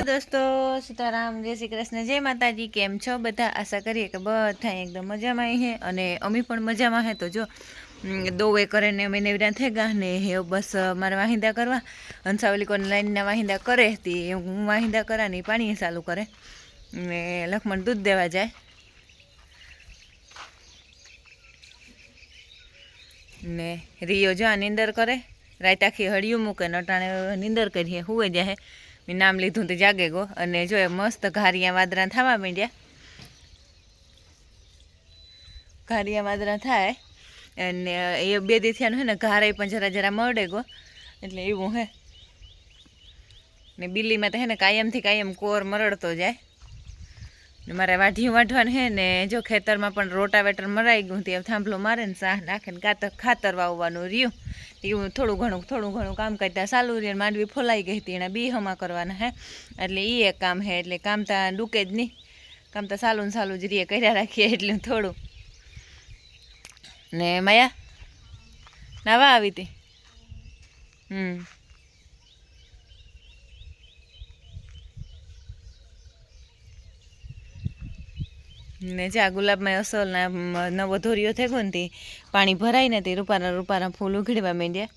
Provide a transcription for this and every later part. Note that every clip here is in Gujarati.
હેલો દોસ્તો, સીતારામ, જય શ્રી કૃષ્ણ, જય માતાજી, કેમ છો? બધા આશા કરીએ કે બધા એકદમ મજામાં હે અને અમે પણ મજામાં હે. તો જો દોવે કરે ને અમે નેવડા થઈ ગયા ને હે બસ મારે વાહિંદા કરવા. હંસાવલી કોને લાઈનના વાહિંદા કરે તે, હું વાહિંદા કરા ને પાણી ચાલુ કરે. ને લખમણ દૂધ દેવા જાય. ને રિયો જો નીંદર કરે. રાત આખી હળિયું મૂકે, નટાણે નીંદર કરીએ, હુવે જાય મેં નામ લીધું તે જાગે ગો. અને જો એ મસ્ત ઘારિયા વાદરા થવા માંડ્યા. ઘારિયા વાદરા થાય. અને એ બે દી થયા હે ને ઘારે પણ જરા જરા મળે ગો. એટલે એવું હે. ને બિલ્લીમાં તો હે ને કાયમથી કાયમ કોર મરડતો જાય. મારે વાઢિયું વાઢવાનું હે ને, જો ખેતરમાં પણ રોટાવેટર મરાઈ ગયું તે થાંભલો મારે ને સાહ નાખે ને કાતર ખાતર વાવવાનું રહ્યું. એવું થોડું ઘણું થોડું ઘણું કામ કરતા ચાલુ રહે માંડવી ફોલાઈ ગઈ હતી, એના બી હમા કરવાના હે. એટલે એ એક કામ હે, એટલે કામ તો ડૂકે જ નહીં. કામ તો સાલું ને સાલું જ રીએ કર્યા રાખીએ એટલે થોડું. ને માયા, નાવા આવી હતી? હમ. ને જા ગુલાબમાં અસલ ના નવો ધોરિયો થઈ ગયો ને તે પાણી ભરાઈને તે રૂપારા રૂપારા ફૂલ ઉઘડવા માંડ્યા.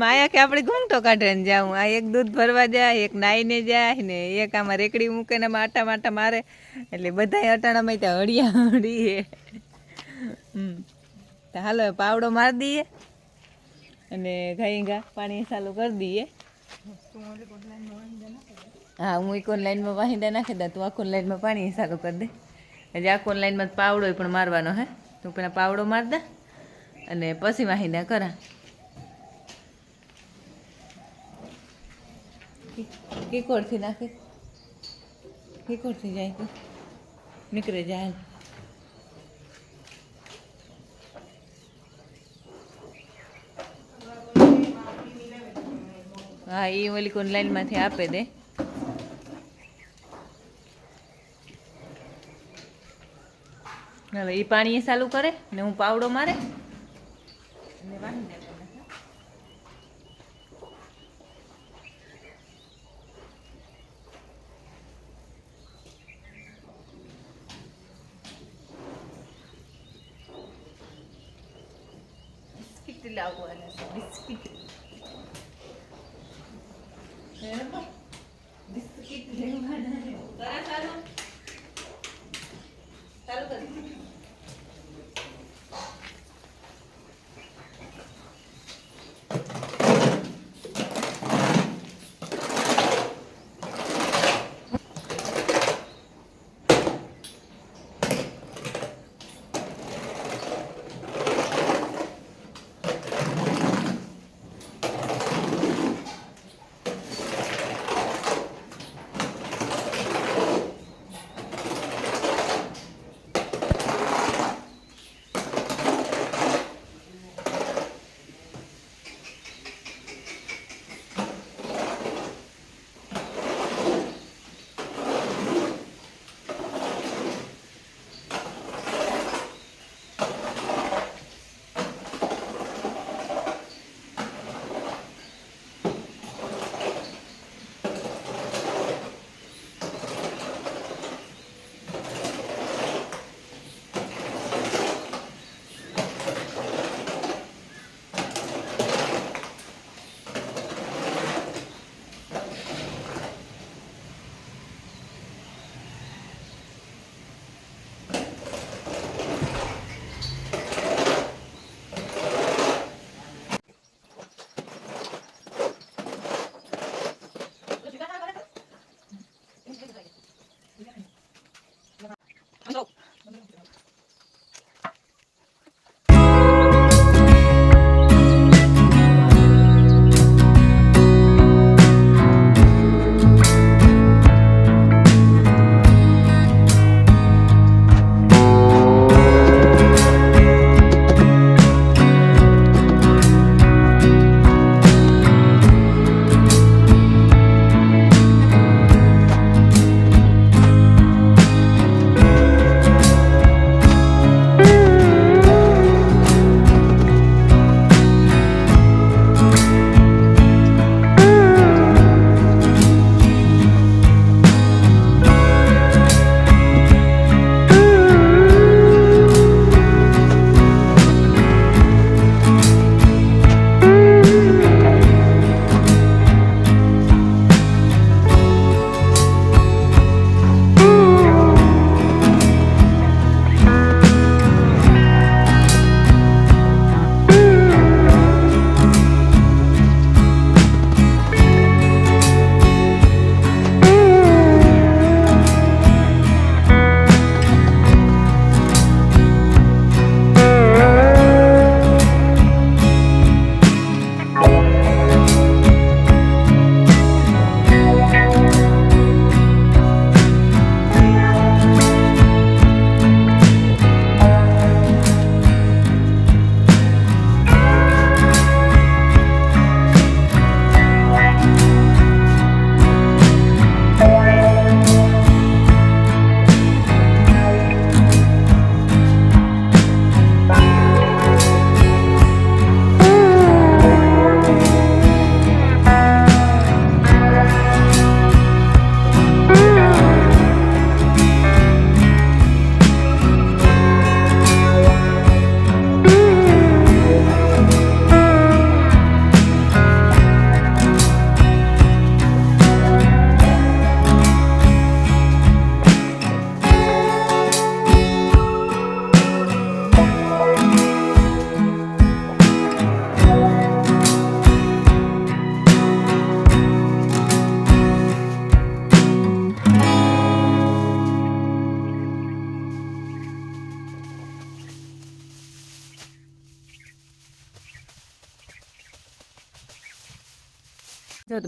માયા કે આપણે ઘૂમટો કાઢે ને જાઉં. આ એક દૂધ ભરવા જાય, એક નાઈને જાય ને એક આમાં રેકડી મૂકે ને આટા માટા મારે. એટલે બધાય અટાણામાં ત્યાં હળિયા હળીએ. તો હાલો પાવડો મારી દઈએ અને ઘાઈ ઘા પાણી ચાલુ કરી દઈએ. હા, હું એક લાઈનમાં વાહિંદા નાખી દઉં, તું આખો લાઈનમાં પાણી ચાલુ કરી દે. એટલે આખો લાઈનમાં પાવડો પણ મારવાનો હે. તું પેલા પાવડો માર દે. અને પછી વાહિના કરા. કીકોડથી નાખે. કીકોડથી જાય તો નીકળે જાય. હા એ ઓલી કોણ લાઈનમાંથી આપે દે. હવે એ પાણી ચાલુ કરે ને હું પાવડો મારે. ബിസ്ക്കറ്റിലാവുമല്ലോ ബിസ്ക്കറ്റ്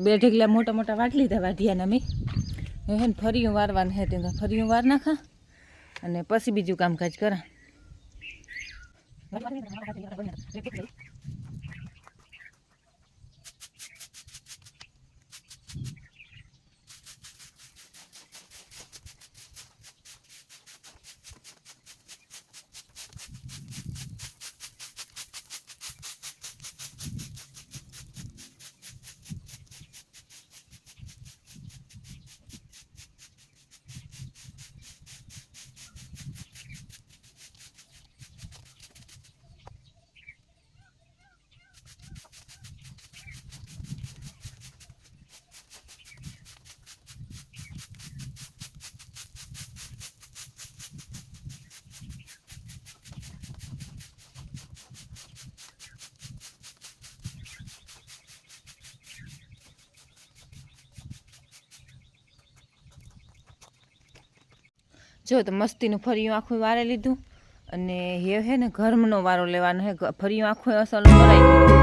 બે ઢેગલા મોટા મોટા વાટ લીધા વાઢિયાના મેં હવે હે ને ફરીયું વારવાનું હે ત્યાં ફરીયું વાર નાખા અને પછી બીજું કામકાજ કરા. જો તો મસ્તીનું ફરિયું આખું વારે લીધું. અને એ હે ને ઘરમનો વારો લેવાનો હે. ફરિયું આખું અસલ ભરાઈ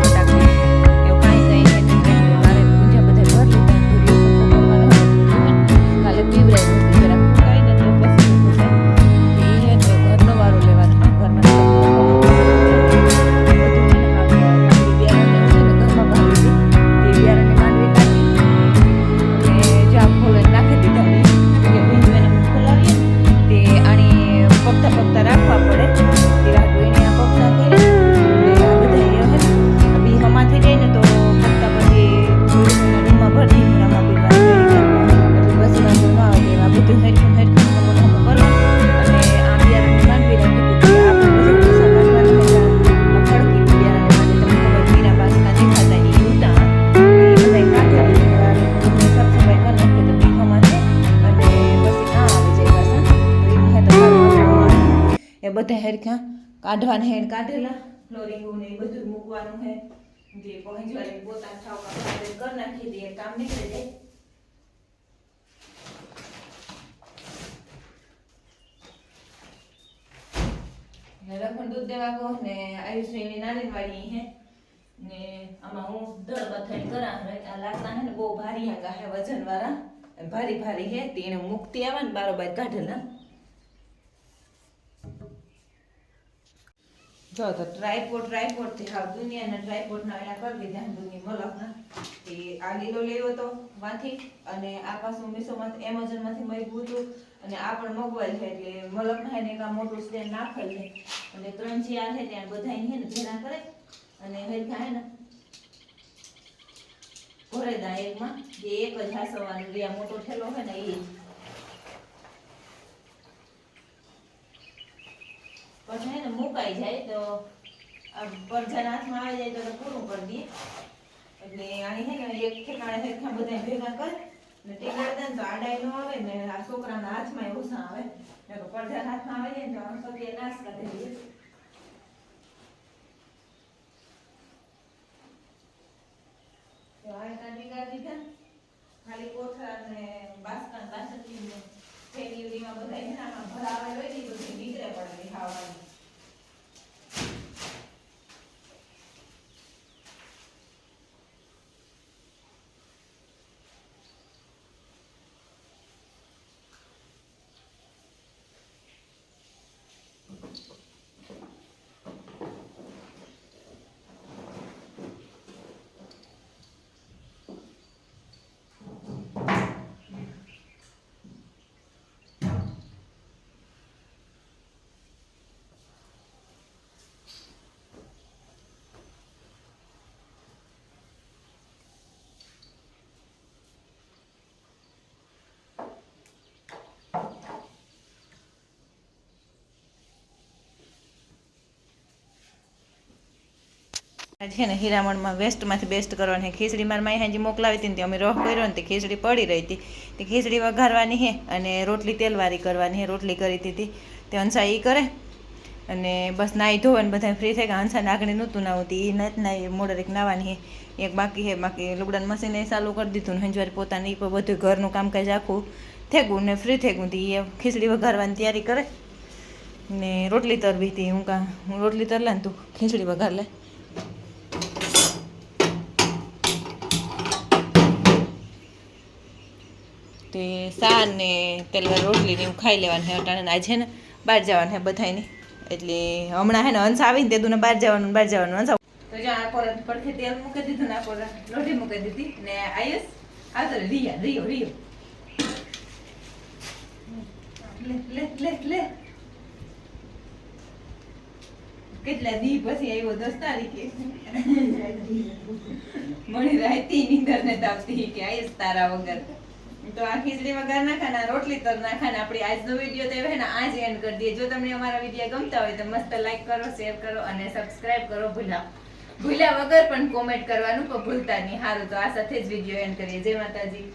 એ ક્યાં કાઢવાના હેડ કાઢેલા ફ્લોરિંગ બધું મૂકવાનું હે. જે પહોંચવાની પોતાના ઠાવ કરી નાખી દે, કામ નીકળી જાય. લખણ દૂધ દેવા કહો ને આયુષની નાની વાળી હે. ને આમાં હું દળ બથાઈ કરા આ લાકડા હે ને બહુ ભારી આગા હે વજન વાળા ભારી ભારી હે, તે એને મુક્તિ આવે ને બારોબાર કાઢેલા. જો, તો ટ્રાયપોડ ટ્રાયપોડથી હાવ દુનિયાના ટ્રાયપોડ ના એના કરી દીધા દુનિયા મલકના એ આ લીલો લેવો તો વાથી અને આ પાછું મીશોમાં એમેઝોનમાંથી મગ્યું હતું અને આ પણ મગવાય છે એટલે મલક ના એને આ મોટું સ્ટેન્ડ નાખેલ છે. અને ત્રણ ચાર છે ત્યાં બધા હે ને કરે. અને હરખા હે ને ભરે દા એકમાં જે એક જ હાસવાનું જે આ મોટો થેલો હોય ને એ પછી હે ને મુકાઈ જાય તો પરજાના હાથમાં આવી જાય તો પૂરું કરી દઈએ એટલે આની હે ને એક ઠેકાણે હેરખા બધા ભેગા કર. ને ટેકાઈ દે ને તો આડાઈ નો આવે ને આ છોકરાના હાથમાં ના આવે. ને તો પરજાના હાથમાં આવી જાય તો આમ સગીએ નાશ કરી દઈએ કાઢી કાઢી ખાલી કોથળા ને બાસકા બાસકી ને થેલી બધાય ને આમાં ભરાવે હોય ને ઈ બધી નીકળે પડે ખાવાની છે ને હીરામણમાં વેસ્ટમાંથી બેસ્ટ કરવાની ખીચડી મારા માઈ હાજી મોકલાવી હતી ને અમે રોહ કર્યો ને તે ખીચડી પડી રહી હતી. તે ખીચડી વઘારવાની છે અને રોટલી તેલવારી કરવાની હે રોટલી કરી હતી તે. હંસા એ કરે અને બસ નાહી ધોવે ને બધા ફ્રી થાય કે હંસા નાગણી નહોતું નાવું એ નથી નાહી મોડર એક નાવાની હે એક બાકી હે બાકી લુગડાનું મશીન એ ચાલુ કરી દીધું ને હંજવારી પોતાને પણ બધું ઘરનું કામકાજ આખું થેગું ને ફ્રી થેગું હતી એ ખીચડી વઘારવાની તૈયારી કરે ને રોટલી તરવી હતી હું કાં, હું રોટલી તરલા ને તું ખીચડી વઘાર લે. તે સા ને તેલવાર રોટલી ને એવું ખાઈ લેવાનું હે અટાણે આજે ને બહાર જવાનું હે બધાને એટલે હમણાં હે ને હંસ આવીને તે દુને બહાર જવાનું બહાર જવાનું હંસ તો જો આ પર પડખે તેલ મૂકી દીધું ને આ પર લોઢી મૂકી દીધી ને આયસ. આ તો રિયા રિયો રિયો. લે લે લે લે. કેટલા દી પછી આવ્યો દસ તારીખે? મળી રાતી નીંદર ને તાવતી કે આયસ તારા વગર. તો આ ખીચડી વગર ના ખાના રોટલી તર નાખાના, આપણી આજનો વીડિયો તો હે ને આજ એન્ડ કરી દઈએ. જો તમને અમારા વીડિયો ગમતા હોય તો મસ્ત લાઈક કરો શેર કરો અને સબસ્ક્રાઇબ કરો ભૂલા. ભૂલ્યા વગર પણ કોમેન્ટ કરવાનું ભૂલતા નહીં. સારું તો આ સાથે જ વીડિયો એન્ડ કરીએ. જય માતાજી.